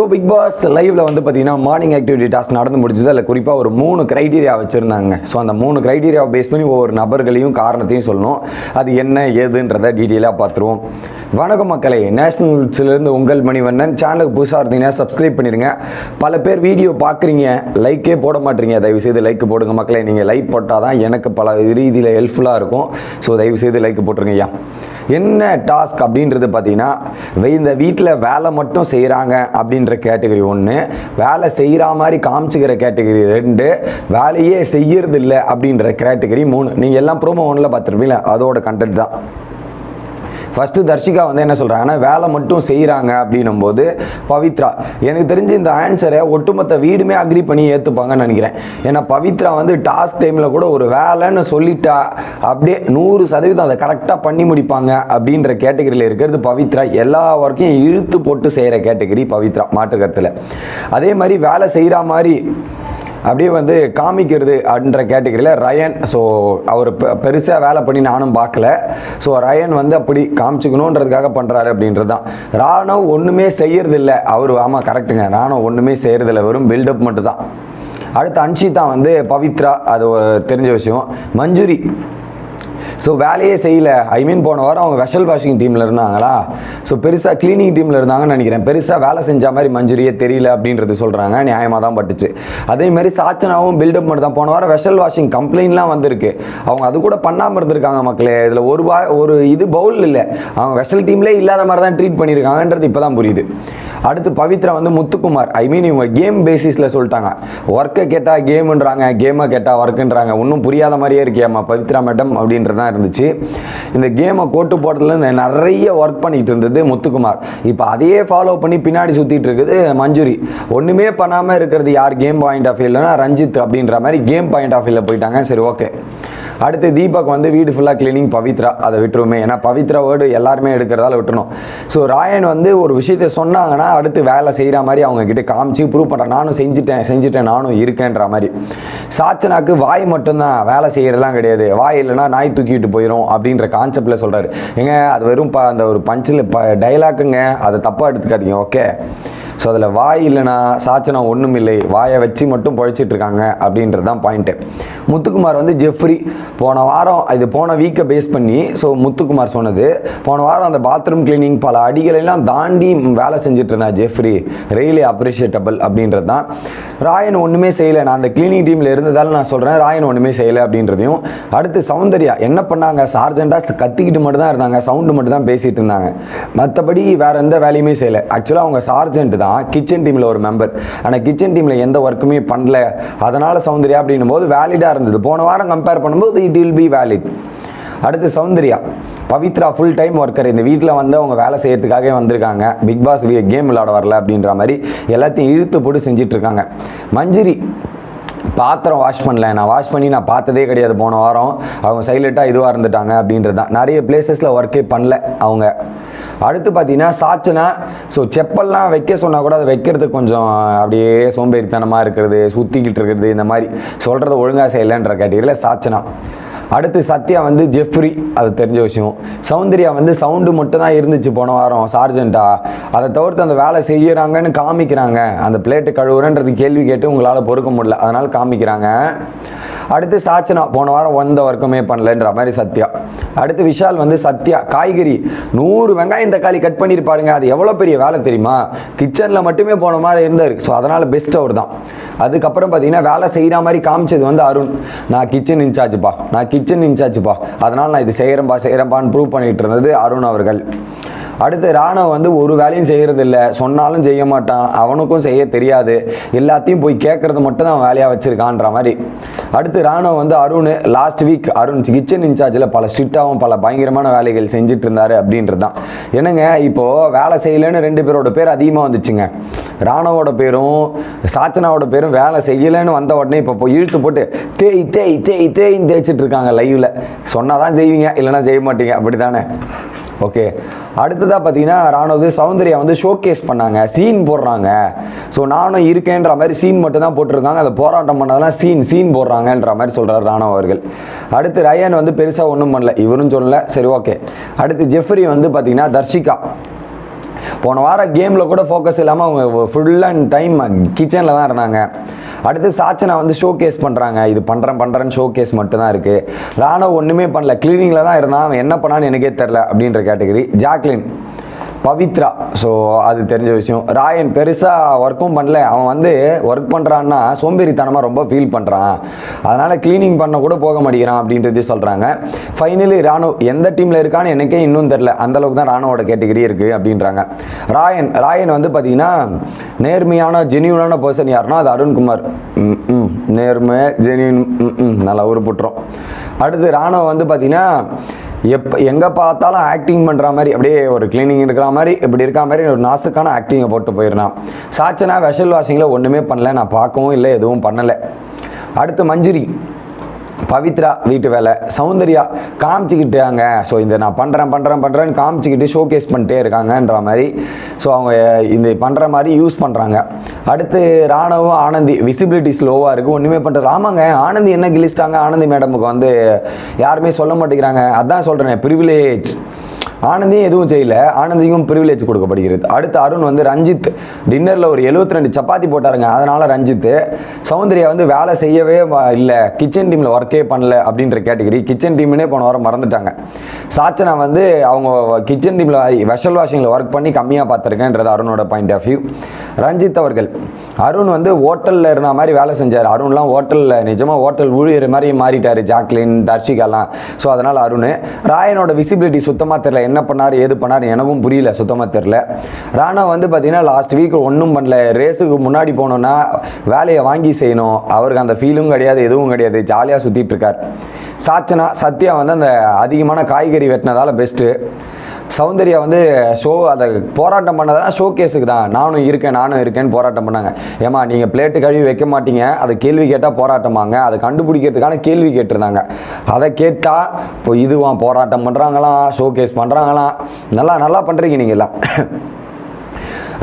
So big pass லைவ்ல வந்து பார்த்தீங்கன்னா மார்னிங் ஆக்டிவிட்டி டாஸ்க் நடந்து முடிஞ்சது. அதில் குறிப்பாக ஒரு மூணு க்ரைட்டீரியா வச்சுருந்தாங்க. ஸோ அந்த மூணு க்ரைட்டீரியாவை பேஸ் பண்ணி ஒவ்வொரு நபர்களையும் காரணத்தையும் சொல்லணும். அது என்ன ஏதுன்றதை டீட்டெயிலாக பார்த்துருவோம் வணக்கம் மக்களே நேஷனல்ஸ்லேருந்து உங்கள் மணிவண்ணன். சேனலுக்கு புதுசாக இருந்தீங்கன்னா சப்ஸ்கிரைப் பண்ணிடுங்க பல பேர் வீடியோ பார்க்குறீங்க லைக்கே போட மாட்டீங்க. தயவு செய்து லைக் போடுங்க மக்களே. நீங்கள் லைக் போட்டால் தான் எனக்கு பல ரீதியில் ஹெல்ப்ஃபுல்லாக இருக்கும். ஸோ தயவுசெய்து லைக் போட்டுருங்க ஐயா என்ன டாஸ்க் அப்படின்றது பார்த்தீங்கன்னா இந்த வீட்டில் வேலை மட்டும் செய்கிறாங்க அப்படின்ற கேட்டகரி ஒன்று வேலை செய்கிற மாதிரி காமிச்சிக்கிற கேட்டகரி ரெண்டு வேலையே செய்யறது இல்லை அப்படின்ற கேட்டகரி மூணு. நீங்கள் எல்லாம் ப்ரோமோ ஒன்றில் பார்த்துருப்பீங்களா அதோட கண்டென்ட் தான். ஃபஸ்ட்டு தர்ஷிகா வந்து என்ன சொல்கிறாங்கன்னா வேலை மட்டும் செய்கிறாங்க அப்படின்னும் போது பவித்ரா எனக்கு தெரிஞ்சு இந்த ஆன்சரை ஒட்டுமொத்த வீடுமே அக்ரி பண்ணி ஏற்றுப்பாங்கன்னு நினைக்கிறேன். ஏன்னா பவித்ரா வந்து டாஸ்க் டைமில் கூட ஒரு வேலைன்னு சொல்லிட்டா அப்படியே நூறு சதவீதம் அதை கரெக்டாக பண்ணி முடிப்பாங்க அப்படின்ற கேட்டகரியில் இருக்கிறது பவித்ரா. எல்லா ஒர்க்கையும் இழுத்து போட்டு செய்கிற கேட்டகரி பவித்ரா மாட்டுக்கருத்தில் அதே மாதிரி வேலை செய்கிற மாதிரி அப்படியே வந்து காமிக்கிறது அப்படின்ற கேட்டகரியில் ரயன். ஸோ அவர் பெருசாக வேலை பண்ணி நானும் பார்க்கல. ஸோ ரயன் வந்து அப்படி காமிச்சுக்கணுன்றதுக்காக பண்ணுறாரு அப்படின்றது தான் ராணவ் ஒன்றுமே செய்யறதில்ல. அவர் ஆமாம் கரெக்டுங்க ராணவ் ஒன்றுமே செய்கிறதில்ல வெறும் பில்டப் மட்டும் தான் அடுத்து அன்ஷிதா வந்து பவித்ரா அது தெரிஞ்ச விஷயம். மஞ்சுரி. ஸோ வேலையே செய்யல. ஐ மீன் போன வாரம் அவங்க வெஷல் வாஷிங் டீமில் இருந்தாங்களா? ஸோ பெருசாக க்ளீனிங் டீமில் இருந்தாங்கன்னு நினைக்கிறேன். பெருசாக வேலை செஞ்ச மாதிரி மஞ்சுரியே தெரியல அப்படின்றது சொல்கிறாங்க நியாயமாக தான் பட்டுச்சு. அதே மாதிரி சாச்சனாவும் பில்டப் மட்டும் தான் போன வாரம் வெஷல் வாஷிங் கம்ப்ளைண்ட்லாம் வந்திருக்கு. அவங்க அது கூட பண்ணாமல் இருந்திருக்காங்க மக்களே. இதில் ஒரு வா ஒரு இது பவுல் இல்லை. அவங்க வெஷல் டீம்லேயே இல்லாத மாதிரி தான் ட்ரீட் பண்ணியிருக்காங்கன்றது இப்போ தான் புரியுது. அடுத்து பவித்ரா வந்து முத்துக்குமார். ஐ மீன் இவங்க கேம் பேசிஸில் சொல்லிட்டாங்க. ஒர்க்கை கேட்டால் கேமுன்றாங்க கேமை கேட்டால் ஒர்க்குன்றாங்க ஒன்றும் புரியாத மாதிரியே இருக்கேம்மா பவித்ரா மேடம் அப்படின்றது தான் இருந்துச்சு. இந்த கேமை கோட்டு போடுறதுல இந்த நிறைய ஒர்க் பண்ணிட்டு இருந்தது முத்துக்குமார். இப்போ அதையே ஃபாலோ பண்ணி பின்னாடி சுற்றிட்டு இருக்குது மஞ்சுரி. ஒன்றுமே பண்ணாமல் இருக்கிறது யார்? கேம் பாயிண்ட் ஆஃப் வியூலன்னா ரஞ்சித் அப்படின்ற மாதிரி கேம் பாயிண்ட் ஆஃப் வியூவில் போயிட்டாங்க. சரி ஓகே அடுத்து தீபக் வந்து வீடு ஃபுல்லாக க்ளீனிங் பவித்ரா அதை விட்டுருமே. ஏன்னா பவித்ரா வேர்டு எல்லாருமே எடுக்கிறதால விட்டுணும் ஸோ ராயன் வந்து ஒரு விஷயத்த சொன்னாங்கன்னா அடுத்து வேலை செய்கிற மாதிரி அவங்க கிட்ட காமிச்சு ப்ரூவ் பண்ணுறேன் நானும் செஞ்சுட்டேன் செஞ்சுட்டேன் நானும் இருக்கேன்ற மாதிரி. சாச்சனாக்கு வாய் மட்டும்தான் வேலை செய்கிறதுலாம் கிடையாது. வாய் இல்லைன்னா நாய் தூக்கிட்டு போயிடும் அப்படின்ற கான்செப்டில் சொல்கிறாரு ஏங்க அது வெறும் ப அந்த ஒரு பஞ்சில் ப டைலாக்குங்க அதை தப்பாக எடுத்துக்காதீங்க ஓகே ஸோ அதில் வாய் இல்லைனா சாச்சனா ஒன்றும் இல்லை வாயை வச்சு மட்டும் பழிச்சிட்ருக்காங்க அப்படின்றது தான் பாயிண்ட்டு முத்துக்குமார் வந்து ஜெஃப்ரி போன வாரம் இது போன வீக்கை பேஸ் பண்ணி ஸோ முத்துக்குமார் சொன்னது போன வாரம் அந்த பாத்ரூம் கிளீனிங் பல அடிகளெல்லாம் தாண்டி வேலை செஞ்சுட்டு இருந்தா ஜெஃப்ரி. ரெயிலி அப்ரிஷியேட்டபிள் அப்படின்றது தான் ராயன் ஒன்றுமே செய்யலை. நான் அந்த கிளீனிங் டீமில் இருந்ததால் நான் சொல்கிறேன் ராயன் ஒன்றுமே செய்யலை அப்படின்றதையும். அடுத்து சௌந்தர்யா என்ன பண்ணாங்க? சார்ஜெண்டாக கத்திக்கிட்டு மட்டும் தான் இருந்தாங்க சவுண்டு மட்டும் தான் பேசிகிட்டு இருந்தாங்க. மற்றபடி வேறு எந்த வேலையுமே செய்யலை. ஆக்சுவலாக அவங்க சார்ஜெண்ட் தான் கிச்சன் டீமில் ஒரு மெம்பர் ஆனால் கிச்சன் டீமில் எந்த ஒர்க்குமே பண்ணல. அதனால் சௌந்தர்யா அப்படின்னும் போது வேலிடாக இருந்தது. போன வாரம் கம்பேர் பண்ணும்போது இட் வில் பி வேலிட் அடுத்து Soundarya. Pavithra full time worker இந்த வீட்டில் வந்து அவங்க வேலை செய்யறதுக்காகவே வந்திருக்காங்க. பிக் பாஸ் கேம் விளாட வரல அப்படின்ற மாதிரி எல்லாத்தையும் இழுத்து போட்டு செஞ்சுட்டு இருக்காங்க மஞ்சுரி பாத்திரம் வாஷ் பண்ணல. நான் வாஷ் பண்ணி நான் பார்த்ததே கிடையாது. போன வாரம் அவங்க சைலண்ட்டாக இதுவாக இருந்துட்டாங்க அப்படின்றது தான் நிறைய பிளேசஸில் ஒர்க்கே பண்ணல அவங்க. அடுத்து பார்த்தீங்கன்னா சாச்சனா. ஸோ செப்பல்லாம் வைக்க சொன்னால் கூட அதை வைக்கிறதுக்கு கொஞ்சம் அப்படியே சோம்பேறித்தனமாக இருக்கிறது சுற்றிக்கிட்டு இருக்கிறது இந்த மாதிரி. சொல்கிறத ஒழுங்காக செய்யலைன்ற கேட்டகரியில் சாச்சனா. அடுத்து சத்யா வந்து ஜெஃப்ரி அது தெரிஞ்ச விஷயம். சௌந்தர்யா வந்து சவுண்டு மட்டும் தான் இருந்துச்சு போன வாரம் சார்ஜென்ட்டா அதை தவிர்த்து அந்த வேலை செய்கிறாங்கன்னு காமிக்கிறாங்க. அந்த பிளேட்டு கழுவுறன்றது கேள்வி கேட்டு உங்களால் பொறுக்க முடியல. அதனால் காமிக்கிறாங்க. அடுத்து சாச்சனா போன வாரம் வந்த ஒர்க்குமே பண்ணலன்ற மாதிரி சத்யா. அடுத்து விஷால் வந்து சத்யா காய்கறி நூறு வெங்காயம் தக்காளி கட் பண்ணியிருப்பாருங்க அது எவ்வளோ பெரிய வேலை தெரியுமா? கிச்சனில் மட்டுமே போன மாதிரி இருந்தார். ஸோ அதனால் பெஸ்ட் அவர் தான். அதுக்கப்புறம் பார்த்தீங்கன்னா வேலை செய்கிற மாதிரி காமிச்சது வந்து அருண். நான் கிச்சன் இன்சார்ஜ்ப்பா நான் கிச்சன் இன்சார்ஜ்ப்பா அதனால் நான் இது செய்கிறேன்ப்பா செய்கிறேன்ப்பான்னு ப்ரூவ் பண்ணிட்டு இருந்தது அருண் அவர்கள். அடுத்து ராணவ் வந்து ஒரு வேலையும் செய்கிறது இல்லை சொன்னாலும் செய்ய மாட்டான். அவனுக்கும் செய்ய தெரியாது. எல்லாத்தையும் போய் கேட்கறது மட்டும் தான் அவன் வேலையாக வச்சிருக்கான்ற மாதிரி. அடுத்து ராணவ் வந்து Arun last week Arun kitchen இன்சார்ஜில் பல ஸ்ட்ரிக்டாகவும் பல பயங்கரமான வேலைகள் செஞ்சுட்டு இருந்தார் அப்படின்றது தான் என்னங்க இப்போது வேலை செய்யலைன்னு ரெண்டு பேரோட பேர் அதிகமாக வந்துச்சுங்க. ராணவோட பேரும் சாச்சனாவோட பேரும் வேலை செய்யலைன்னு வந்த உடனே இப்போ போய் இழுத்து போட்டு தேய் தேய் தேய் தேய்ன்னு தேய்ச்சிட்டு இருக்காங்க லைவில் சொன்னால் தான் செய்வீங்க இல்லைன்னா செய்ய மாட்டீங்க. அப்படி தானே ஓகே அடுத்ததாக பார்த்தீங்கன்னா ராணுவது சௌந்தர்யா வந்து ஷோகேஸ் பண்ணாங்க. சீன் போடுறாங்க. ஸோ நானும் இருக்கேன்ற மாதிரி சீன் மட்டும் தான் போட்டிருக்காங்க. அதை போராட்டம் பண்ணதெல்லாம் சீன் சீன் போடுறாங்கன்ற மாதிரி சொல்கிறார் ராணுவ அவர்கள். அடுத்து ரயன் வந்து பெருசாக ஒன்றும் பண்ணல. இவரும் சொல்லல. சரி ஓகே அடுத்து ஜெஃப்ரி வந்து பார்த்தீங்கன்னா தர்ஷிகா. போன வாரம் கேமில் கூட ஃபோக்கஸ் இல்லாமல் அவங்க ஃபுல் அண்ட் டைம் கிச்சனில் தான் இருந்தாங்க. அடுத்து சாச்சனா வந்து ஷோ கேஸ் பண்ணுறாங்க இது பண்ணுறேன் பண்ணுறேன்னு ஷோ கேஸ் மட்டும்தான் இருக்குது ராணுவ ஒன்றுமே பண்ணல. க்ளீனிங்கில் தான் இருந்தான். அவன் என்ன பண்ணான்னு எனக்கே தெரில அப்படின்ற கேட்டகரி ஜாக்லின் பவித்ரா. ஸோ அது தெரிஞ்ச விஷயம். ராயன் பெருசாக ஒர்க்கும் பண்ணல. அவன் வந்து ஒர்க் பண்ணுறான்னா சோம்பேறித்தனமாக ரொம்ப ஃபீல் பண்ணுறான் அதனால் க்ளீனிங் பண்ண கூட போக மாட்டேங்கிறான் அப்படின்றது சொல்கிறாங்க ஃபைனலி ராணுவ எந்த டீமில் இருக்கான்னு எனக்கே இன்னும் தெரில அந்தளவுக்கு தான் ராணுவோட கேட்டகரி இருக்குது அப்படின்றாங்க. ராயன் ராயன் வந்து பார்த்தீங்கன்னா நேர்மையான ஜெனியூனான பர்சன் யாருன்னா அது அருண்குமார். ம், ம் நேர்மை ஜெனியூன் ம், ம் நல்லா உருப்புட்டுறோம் அடுத்து ராணுவ வந்து பார்த்தீங்கன்னா எப்போ எங்கே பார்த்தாலும் ஆக்டிங் பண்ணுற மாதிரி அப்படியே ஒரு கிளீனிங் இருக்கிற மாதிரி இப்படி இருக்க மாதிரி ஒரு நாசுக்கான ஆக்டிங்கை போட்டு போயிருந்தான் சாச்சனா வெஷல் வாஷிங்கில் ஒன்றுமே பண்ணல நான் பார்க்கவும் இல்லை எதுவும் பண்ணலை. அடுத்து மஞ்சுரி. பவித்ரா வீட்டு வேலை. சௌந்தர்யா காமிச்சிக்கிட்டாங்க. ஸோ இந்த நான் பண்ணுறேன் பண்ணுறேன் பண்ணுறேன்னு காமிச்சிக்கிட்டு ஷோகேஸ் பண்ணிட்டே இருக்காங்கன்ற மாதிரி. ஸோ அவங்க இந்த பண்ணுற மாதிரி யூஸ் பண்ணுறாங்க அடுத்து ராணவும் ஆனந்தி விசிபிலிட்டி ஸ்லோவாக இருக்குது ஒன்றுமே பண்ணுறது ஆமாங்க ஆனந்தி என்ன கிழிச்சிட்டாங்க? ஆனந்தி மேடமுக்கு வந்து யாருமே சொல்ல மாட்டேங்கிறாங்க. அதான் சொல்கிறேன் ப்ரிவிலேஜ் ஆனந்தியும் எதுவும் செய்யல. ஆனந்திக்கும் ப்ரிவிலேஜ் கொடுக்கப்படுகிறது. அடுத்து அருண் வந்து ரஞ்சித். டின்னரில் ஒரு 72 ரெண்டு சப்பாத்தி போட்டாருங்க. அதனால் ரஞ்சித். சௌந்தர்யா வந்து வேலை செய்யவே இல்லை. கிச்சன் டீமில் ஒர்க்கே பண்ணல அப்படின்ற கேட்டகரி கிச்சன் டீம்னே போன வாரம் மறந்துட்டாங்க. சாச்சனா வந்து அவங்க கிச்சன் டீமில் வெஷல் வாஷிங்கில் ஒர்க் பண்ணி கம்மியாக பார்த்துருக்கேன்றது அருணோட பாயிண்ட் ஆஃப் வியூ ரஞ்சித் அவர்கள். அருண் வந்து ஹோட்டலில் இருந்த மாதிரி வேலை செஞ்சார். அருண்லாம் ஹோட்டலில் நிஜமாக ஹோட்டல் ஊழியர் மாதிரி மாறிட்டார் ஜாக்லின் தர்ஷிகாலாம். ஸோ அதனால் அருண். ராயனோட விசிபிலிட்டி சுத்தமாக தெரில என்ன பண்ணார் ஏது பண்ணார் எனக்கும் புரியல சுத்தமாக தெரில ராணா வந்து பார்த்தீங்கன்னா லாஸ்ட் வீக் ஒன்றும் பண்ணல. ரேஸுக்கு முன்னாடி போனோன்னா வேலையை வாங்கி செய்யணும். அவருக்கு அந்த ஃபீலும் கிடையாது எதுவும் கிடையாது. ஜாலியாக சுற்றிட்டு இருக்கார். சாச்சனா சத்யா வந்து அந்த அதிகமான காய்கறி வெட்டினதால பெஸ்ட்டு சௌந்தர்யா வந்து ஷோ அதை போராட்டம் பண்ணதான் ஷோ கேஸுக்கு தான். நானும் இருக்கேன் நானும் இருக்கேன்னு போராட்டம் பண்ணாங்க. ஏமா நீங்கள் பிளேட்டு கழுவி வைக்க மாட்டீங்க. அதை கேள்வி கேட்டால் போராட்டமாங்க. அதை கண்டுபிடிக்கிறதுக்கான கேள்வி கேட்டிருந்தாங்க. அதை கேட்டால் இப்போ இதுவான் போராட்டம் பண்ணுறாங்களாம் ஷோ கேஸ் பண்ணுறாங்களாம் நல்லா நல்லா பண்ணுறீங்க நீங்கள் எல்லாம்.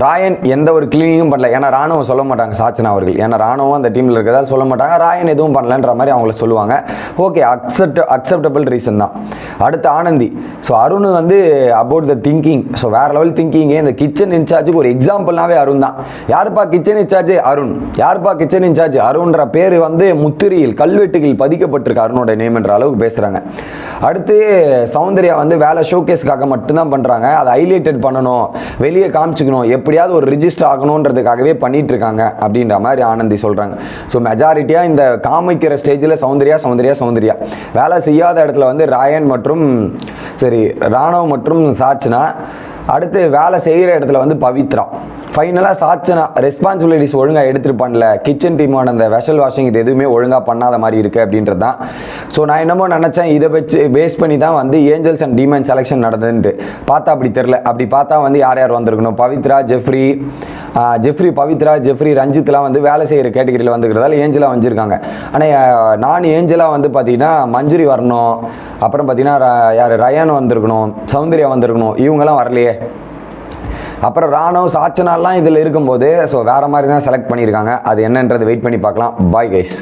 ராயன் எந்த ஒரு கிளீனிங்கும் பண்ணல. ஏன்னா ராணுவம் சொல்ல மாட்டாங்க சாச்சனா அவர்கள். ஏன்னா ராணுவம் அந்த டீமில் இருக்கிறதால சொல்ல மாட்டாங்க. ராயன் எதுவும் பண்ணலன்ற மாதிரி அவங்கள சொல்லுவாங்க. ஓகே அக்செப்ட் அக்செப்டபிள் ரீசன் தான். அடுத்து ஆனந்தி. ஸோ அருண் வந்து அபவுட் த திங்கிங் ஸோ வேற லெவல் திங்கிங் இந்த கிச்சன் இன்சார்ஜுக்கு ஒரு எக்ஸாம்பிள்னாவே அருண் தான். யாருப்பா கிச்சன் இன்சார்ஜ் அருண். யாருப்பா கிச்சன் இன்சார்ஜ் அருண்ன்ற பேர் வந்து முத்திரையில் கல்வெட்டுகளில் பதிக்கப்பட்டிருக்கு அருணோட நேம்ன்ற அளவுக்கு பேசுகிறாங்க அடுத்து சௌந்தர்யா வந்து வேலை ஷோகேஸ்க்காக மட்டும்தான் பண்ணுறாங்க அதை ஹைலைட்டட் பண்ணணும். வெளியே காமிச்சிக்கணும். எப்படியாவது ஒரு ரிஜிஸ்டர் ஆகணுன்றதுக்காகவே பண்ணிட்டு இருக்காங்க அப்படின்ற மாதிரி ஆனந்தி சொல்கிறாங்க ஸோ மெஜாரிட்டியாக இந்த காமிக்கிற ஸ்டேஜில் சௌந்தர்யா சௌந்தர்யா சௌந்தர்யா. வேலை செய்யாத இடத்துல வந்து ராயன் மற்றும் மற்றும் சரி ராணவ் மற்றும் சாச்சனா அடுத்து வேலை செய்கிற இடத்துல வந்து பவித்ரா. ஃபைனலாக சாச்சனா ரெஸ்பான்சிபிலிட்டிஸ் ஒழுங்காக எடுத்துகிட்டு பண்ணல. கிச்சன் டீமான அந்த வெஷல் வாஷிங் இது எதுவுமே ஒழுங்காக பண்ணாத மாதிரி இருக்குது அப்படின்றது தான். ஸோ நான் என்னமோ நினச்சேன் இதை வச்சு பேஸ் பண்ணி தான் வந்து ஏஞ்சல்ஸ் அண்ட் டீமன் செலெக்ஷன் நடந்ததுன்ட்டு. பார்த்தா அப்படி தெரில அப்படி பார்த்தா வந்து யார் யார் வந்திருக்கணும்? Pavithra Jeffrey Jeffrey Pavithra Jeffrey ரஞ்சித்லாம் வந்து வேலை செய்கிற கேட்டகரியில் வந்துக்கிறதால ஏஞ்சலாக வந்திருக்காங்க. ஆனால் நான் ஏஞ்சலாக வந்து பார்த்தீங்கன்னா மஞ்சுரி வரணும். அப்புறம் பார்த்தீங்கன்னா ர- யார் ரயான் வந்திருக்கணும் சௌந்தர்யா வந்திருக்கணும். இவங்கெல்லாம் வரலையே. அப்புறம் ராணுவ சாச்சனாலாம் இதில் இருக்கும்போது ஸோ வேறு மாதிரி தான் செலக்ட் பண்ணியிருக்காங்க. அது என்னன்றது வெயிட் பண்ணி பார்க்கலாம். Bye guys